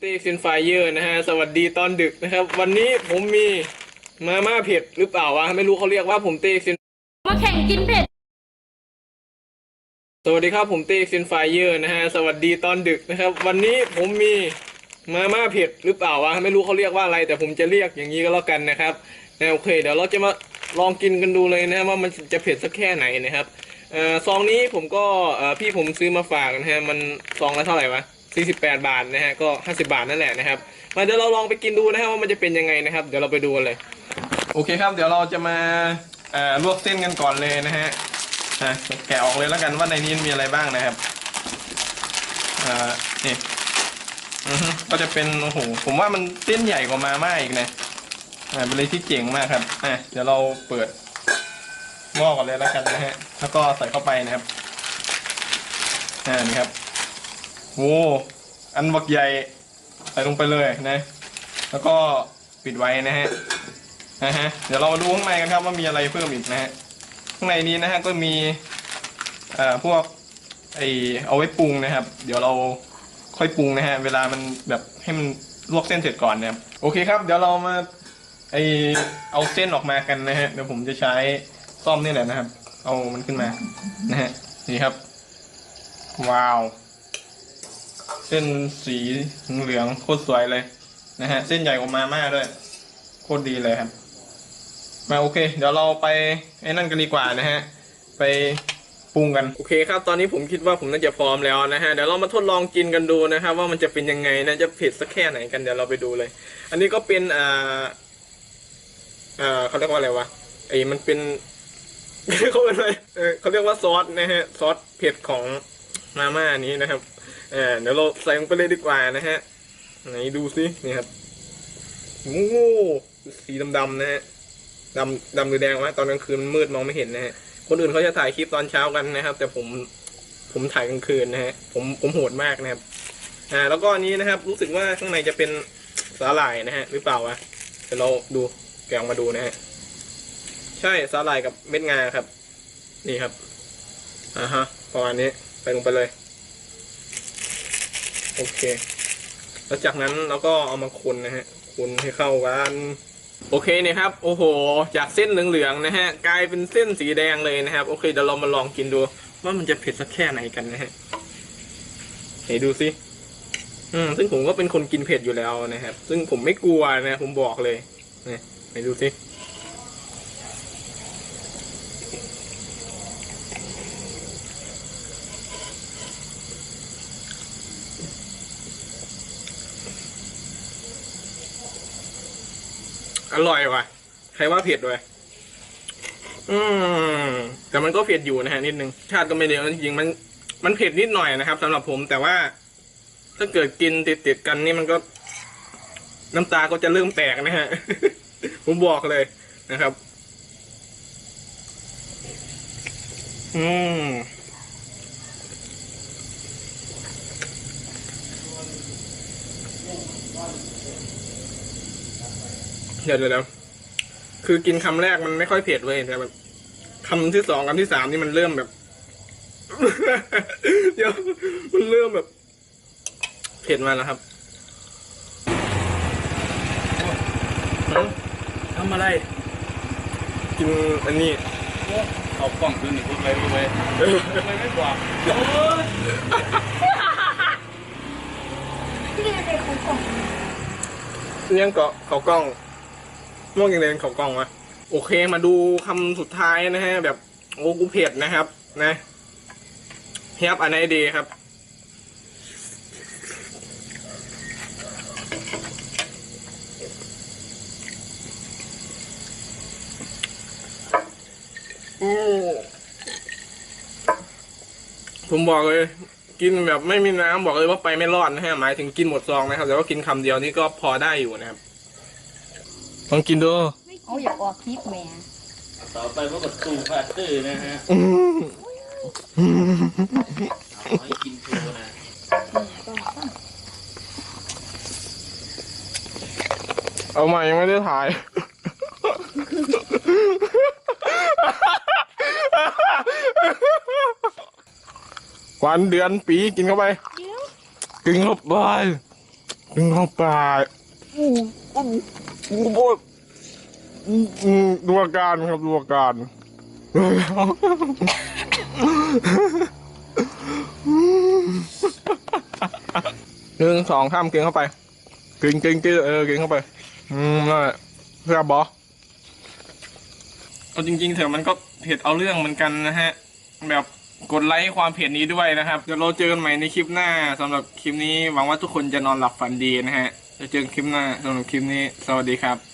เต้ซินไฟเยอร์นะฮะ สวัสดีตอนดึกนะครับ วันนี้ผมมีมาม่าเผ็ดหรือเปล่าวะ ไม่รู้เขาเรียกว่าผมเต้ซิน มาแข่งกินเผ็ด สวัสดีครับผมเต้ซินไฟเยอร์นะฮะ สวัสดีตอนดึกนะครับ วันนี้ผมมีมาม่าเผ็ดหรือเปล่าวะ ไม่รู้เขาเรียกว่าอะไร แต่ผมจะเรียกอย่างนี้ก็แล้วกันนะครับนะโอเค เดี๋ยวเราจะมาลองกินกันดูเลยนะว่ามันจะเผ็ดสักแค่ไหนนะครับเอ่อซองนี้ผมก็เอ่อพี่ผมซื้อมาฝากนะฮะ มันซองละเท่าไหร่วะ 48 บาทนะฮะก็ 50 บาทนั่นแหละนะครับมาเดี๋ยวเราลองไปกินดูนะฮะว่ามันจะเป็นยังไงนะครับ เดี๋ยวเราไปดูกันเลย โอเคครับ เดี๋ยวเราจะมาเอ่อลวกเส้นกันก่อนเลยนะฮะอะแกะออกเลยแล้วกันว่าในนี้มีอะไรบ้างนะครับอ่านี่อือฮึก็จะเป็นโอ้โหผมว่ามันเส้นใหญ่กว่ามาม่าอีกนะอ่าเป็นอะไรที่เจ๋งมากครับอะเดี๋ยวเราเปิดหม้อก่อนเลยแล้วกันนะฮะแล้วก็ใส่เข้าไปนะครับอ่านี่ครับ โอ้อันบักใหญ่ใส่ลงไปเลยนะ แล้วก็ปิดไว้นะฮะนะฮะเดี๋ยวเรามาดูข้างในกันครับว่ามีอะไรเพิ่มอีกนะฮะข้างในนี้นะฮะก็มีเอ่อพวกไอเอาไว้ปรุงนะครับ เดี๋ยวเราค่อยปรุงนะฮะเวลามันแบบให้มันลวกเส้นเสร็จก่อนนะครับโอเคครับ เดี๋ยวเรามาไอเอาเส้นออกมากันนะฮะเดี๋ยวผมจะใช้ซ่อมนี่แหละนะครับ เอามันขึ้นมานะฮะนี่ครับ ว้าว เส้นสีเหลืองโคตรสวยเลยนะฮะ เส้นใหญ่กว่ามาม่าด้วย โคตรดีเลยครับ มาโอเค เดี๋ยวเราไปไอ้นั่นกันดีกว่านะฮะ ไปปรุงกัน โอเคครับ ตอนนี้ผมคิดว่าผมน่าจะพร้อมแล้วนะฮะ เดี๋ยวเรามาทดลองกินกันดูนะครับว่ามันจะเป็นยังไงนะ จะเผ็ดสักแค่ไหนกันเดี๋ยวเราไปดูเลย อันนี้ก็เป็นอ่าอ่าเขาเรียกว่าอะไรวะ ไอ้มันเป็นเขาเป็นอะไรเออเขาเรียกว่าซอสนะฮะ ซอสเผ็ดของมาม่านี้นะครับ ออเดี๋ยวเราใส่ลงไปเลยดีกว่านะฮะ ไหนดูสินี่ครับงูสีดำๆนะฮะดำดำหรือแดงวะตอนกลางคืนมืดมองไม่เห็นนะฮะ คนอื่นเขาจะถ่ายคลิปตอนเช้ากันนะครับ แต่ผมผมถ่ายกลางคืนนะฮะ ผมผมโหดมากนะครับ อ่า แล้วก็อันนี้นะครับ รู้สึกว่าข้างในจะเป็นสาหร่ายนะฮะ หรือเปล่าวะเดี๋ยวเราดูแกะออกมาดูนะฮะ ใช่สาหร่ายกับเม็ดงาครับ นี่ครับอ่าฮะประมาณนี้ใส่ลงไปเลย โอเค แล้วจากนั้นเราก็เอามาคนนะฮะคนให้เข้ากันโอเคเนี่ยครับ โอ้โห จากเส้นเหลืองๆนะฮะ กลายเป็นเส้นสีแดงเลยนะครับ โอเค เดี๋ยวเรามาลองกินดู ว่ามันจะเผ็ดสักแค่ไหนกันนะฮะไหนดูสิ อืม ซึ่งผมก็เป็นคนกินเผ็ดอยู่แล้วนะครับ ซึ่งผมไม่กลัวนะ ผมบอกเลยนี่ไหนดูสิ อร่อยว่ะ ใครว่าเผ็ดด้วยอืมแต่มันก็เผ็ดอยู่นะฮะนิดนึงชาติก็ไม่เร็วจริงๆมัน มันเผ็ดนิดหน่อยนะครับสำหรับผมแต่ว่า ถ้าเกิดกินติดติดๆกันนี่มันก็ น้ำตาก็จะเริ่มแตกนะฮะ ผมบอกเลยนะครับ อืม เดี๋ยวเดี๋ยวเดี๋ยวคือกินคำแรกมันไม่ค่อยเผ็ดเลยแต่แบบคำที่สองคำที่สามนี่มันเริ่มแบบ เดี๋ยวมันเริ่มแบบ เผ็ดมาแล้วครับทำอะไร กินอันนี้เอากล้องขึ้นนี่พูดไปพูดไปเออพูดไปไม่กว่าเลี้ยงเกาะเขากล้อง ม่วงยังเรียนเขากล้องวะโอเคมาดูคำสุดท้ายนะฮะ แบบโอ้กูเผ็ดนะครับ นะเฮียบอันไหนดีครับผมบอกเลย กินแบบไม่มีน้ำบอกเลยว่าไปไม่รอดนะฮะ หมายถึงกินหมดซองนะครับ แต่ว่ากินคำเดียวนี่ก็พอได้อยู่นะครับ ลองกินดูโอ้ยอยากออกคลิปแหม่ต่อไปพวกกับตูฟาตื้อนะฮะอืมเอาให้กินโชว์นะเอาใหม่ยังไม่ได้ถ่าย วันเดือนปีกินเข้าไป กินเข้าไป กินเข้าไปอู้อู้อู้โอ้ ยอู้อู้ดูอาการครับดูอาการหนึ่งสองข้ามกินเข้าไป กินกินกินเออกินเข้าไป อืมนั่นแหละเพื่อบอเอาจริง ๆ เถอะมันก็เผ็ดเอาเรื่องเหมือนกันนะฮะ แบบกดไลค์ความเผ็ดนี้ด้วยนะครับ เดี๋ยวเราเจอกันใหม่ในคลิปหน้าสำหรับคลิปนี้หวังว่าทุกคนจะนอนหลับฝันดีนะฮะ จะเจอกันคลิปหน้าสำหรับคลิปนี้ สวัสดีครับ